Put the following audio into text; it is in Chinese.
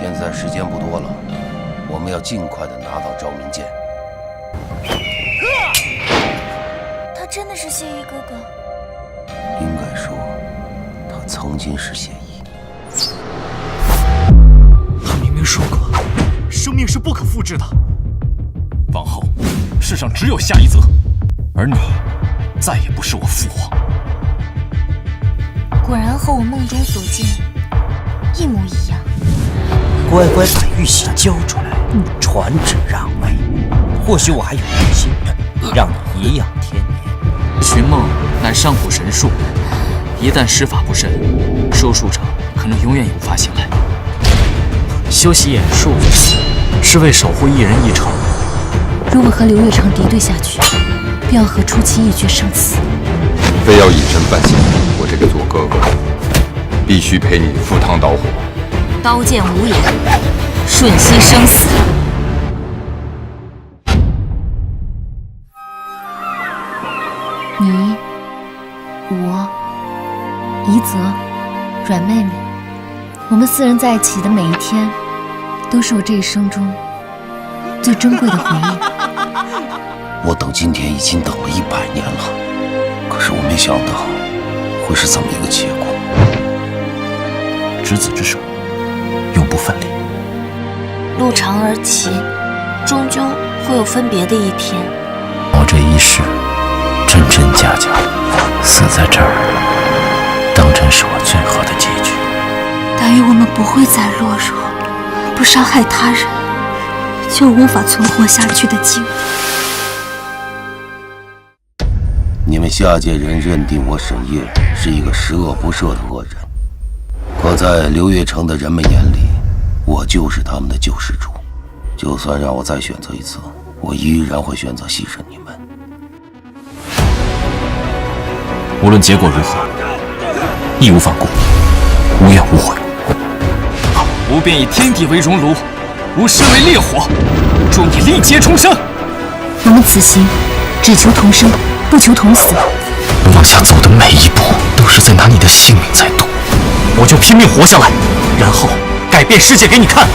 现在时间不多了，我们要尽快的拿到昭明剑。他真的是谢意哥哥？应该说，他曾经是谢意。他明明说过，生命是不可复制的。往后，世上只有夏一泽，而你，再也不是我父皇。果然和我梦中所见一模一样。乖乖把玉玺交出来，传旨让位。或许我还有耐心，让你颐养天年。寻梦乃上古神术，一旦施法不慎，收术者可能永远也无法醒来。修习眼术是为守护一人一城。如果和刘月成敌对下去，便要和初期一决生死。非要以身犯险，我这个做哥哥必须陪你赴汤蹈火。刀剑无眼，瞬息生死。你，我，宜泽，阮妹妹，我们四人在一起的每一天，都是我这一生中最珍贵的回忆。我等今天已经等了一百年了，可是我没想到会是这么一个结果。执子之手。永不分离。路长而奇，终究会有分别的一天。我这一世真真假假，死在这儿，当真是我最后的结局。但愿我们不会再落入不伤害他人就无法存活下去的境地。你们下界人认定我沈夜是一个十恶不赦的恶人。可在流月城的人们眼里，我就是他们的救世主。就算让我再选择一次，我依然会选择牺牲你们。无论结果如何，义无反顾，无怨无悔。吾便以天地为熔炉，吾身为烈火，助你历劫重生。我们此行只求同生，不求同死。往下走的每一步，都是在拿你的性命在赌。我就拼命活下来，然后改变世界给你看。